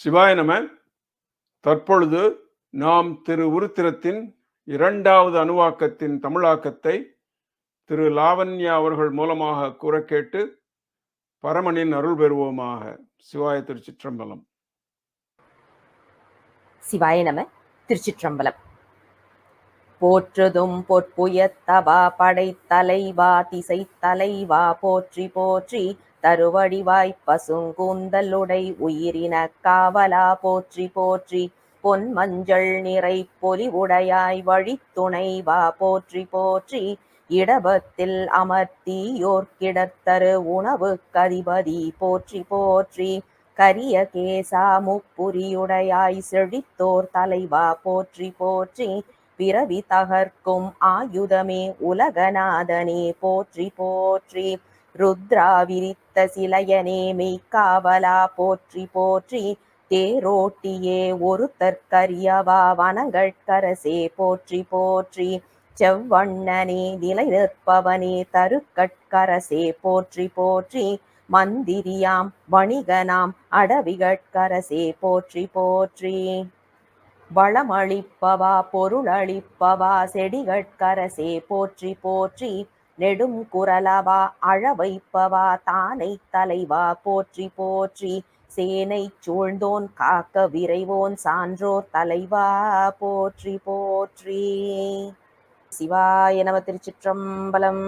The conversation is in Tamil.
சிவாய நம. தற்பொழுது நாம் திரு உருத்திரத்தின் இரண்டாவது அணுவாக்கத்தின் தமிழாக்கத்தை திரு லாவண்யா அவர்கள் மூலமாக கூற கேட்டு பரமனின் அருள் பெறுவோமாக. சிவாய திருச்சிற்றம்பலம். சிவாய நம திருச்சிற்றம்பலம். போற்றுதும் பொற்புயத்தவா படைத்தலைவா திசை தலைவா போற்றி போற்றி தருவடிவாய் பசுங்கூந்தலுடை உயிரின காவலா போற்றி போற்றி. பொன் மஞ்சள் நிறை பொலிவுடையாய் வழித்துணைவா போற்றி போற்றி. இடபத்தில் அமர்த்தியோர்க்கிடத்தரு உணவு கதிபதி போற்றி போற்றி. கரிய கேசா முப்புரியுடையாய் செழித்தோர் தலைவா போற்றி போற்றி. பிறவி தகர்க்கும் ஆயுதமே உலகநாதனே போற்றி போற்றி. ருத்ரா விரித்த சிலையனே மெய்க்காவலா போற்றி போற்றி. தேரோட்டியே ஒரு தற்கரியவா வனங்கட்கரசே போற்றி போற்றி. செவ்வண்ணனே நிலை நிற்பவனே தருக்கட்கரசே போற்றி போற்றி. மந்திரியாம் வணிகனாம் அடவிகட்கரசே போற்றி போற்றி. வளமளிப்பவா பொருளளிப்பவா செடிகட்கரசே போற்றி போற்றி. நெடும் குரலவா அழவைப்பவா தானை தலைவா போற்றி போற்றி. சேனை சூழ்ந்தோன் காக்க விரைவோன் சான்றோர் தலைவா போற்றி போற்றி. சிவாய நம திருச்சிற்றம்பலம்.